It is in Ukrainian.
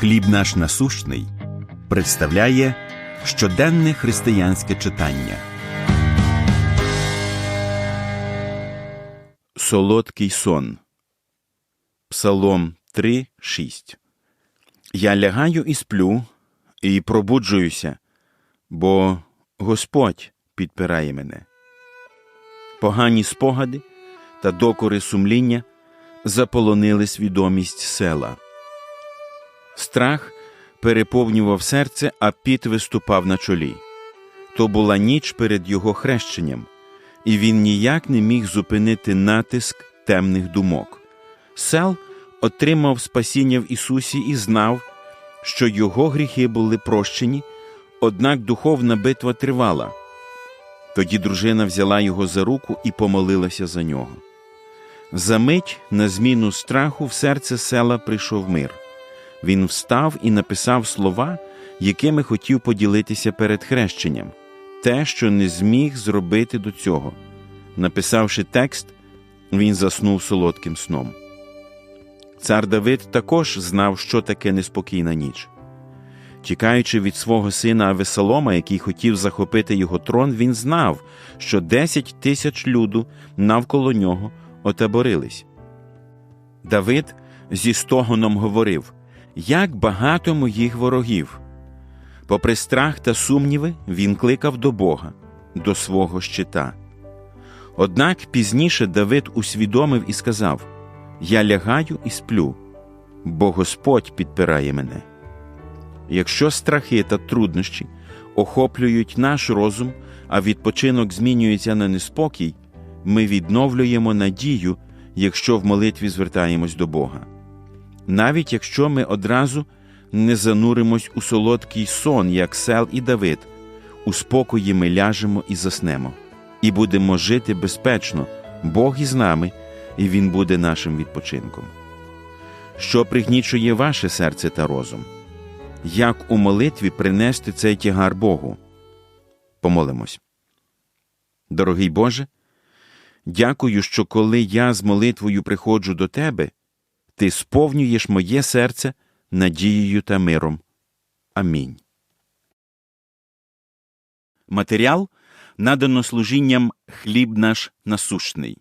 Хліб наш насущний представляє щоденне християнське читання. Солодкий сон. Псалом 3, 6. Я лягаю і сплю, і пробуджуюся, бо Господь підпирає мене. Погані спогади та докори сумління заполонили свідомість села. Страх переповнював серце, а піт виступав на чолі. То була ніч перед його хрещенням, і він ніяк не міг зупинити натиск темних думок. Сел отримав спасіння в Ісусі і знав, що його гріхи були прощені, однак духовна битва тривала. Тоді дружина взяла його за руку і помолилася за нього. За мить на зміну страху в серце села прийшов мир. Він встав і написав слова, якими хотів поділитися перед хрещенням, те, що не зміг зробити до цього. Написавши текст, він заснув солодким сном. Цар Давид також знав, що таке неспокійна ніч. Тікаючи від свого сина Авесалома, який хотів захопити його трон, він знав, що десять тисяч люду навколо нього отаборились. Давид зі стогоном говорив як багато моїх ворогів. Попри страх та сумніви, він кликав до Бога, до свого щита. Однак пізніше Давид усвідомив і сказав: Я лягаю і сплю, бо Господь підпирає мене. Якщо страхи та труднощі охоплюють наш розум, а відпочинок змінюється на неспокій, ми відновлюємо надію, якщо в молитві звертаємось до Бога навіть якщо ми одразу не зануримось у солодкий сон, як сел і Давид, у спокої ми ляжемо і заснемо, і будемо жити безпечно, Бог із нами, і Він буде нашим відпочинком. Що пригнічує ваше серце та розум? Як у молитві принести цей тягар Богу? Помолимось. Дорогий Боже, дякую, що коли я з молитвою приходжу до Тебе, ти сповнюєш моє серце надією та миром. Амінь. Матеріал надано служінням хліб наш насущний.